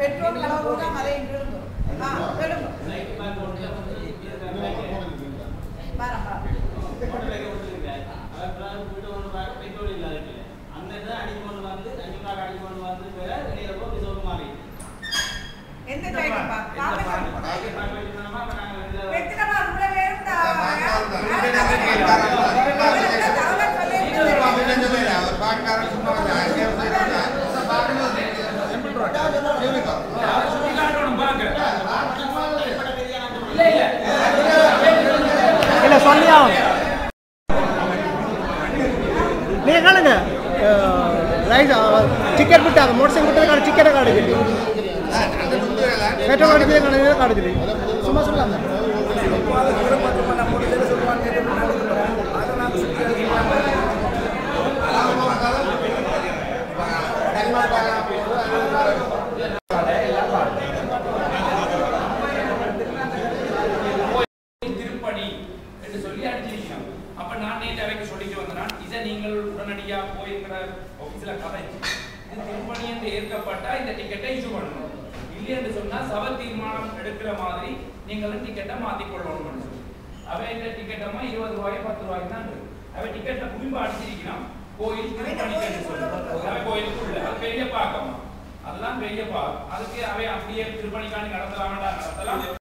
Petrol அளவு தான் மலையை விழுங்கும் ஆ விழுங்கும் பெட்ரோல் இல்லாத அந்த இதை அடிக்கொண்டு வந்து அடிப்பாக அடிக்கொண்டு வந்து வெளியில போய் மாறி எந்த டைம் நீங்கள் காணுங்க ரைட் டிக்கெட் விட்டாங்க மோட்டர் சைக்கிள் விட்டதுக்கான டிக்கெட்டை காடுது பெட்ரோல் அடிக்கிறத காடுது காடுது சும்மா சொல்லலாம் நேற்று அவைக்கு சொல்லிட்டு வந்தேன் இதை நீங்கள் உடனடியா போயிருக்கிற ஆபீஸ்ல கதை. இது திருப்பணி என்று ஏற்கப்பட்டா இந்த டிக்கெட்டை இஷ்யூ பண்ணணும். இல்லை என்று சொன்னா சபை தீர்மானம் எடுக்கிற மாதிரி நீங்களும் டிக்கெட்டை மாத்திக்கொள்ளணும் சொல்லி. அவை இந்த டிக்கெட்டமா இருபது ரூபாய் பத்து ரூபாய்க்கு தான் இருக்கு. அவை டிக்கெட்டை குடும்ப அடிச்சிருக்கணும் கோயில் திருப்பணிக்கு சொல்லி. அவை கோயிலுக்குள்ள. அது பெரிய பாக்கமா அதெல்லாம் பெரிய பாக்கம் அதுக்கு அவை அப்படியே திருப்பணிக்காண்டி நடத்தலாம்டா நடத்தலாம்.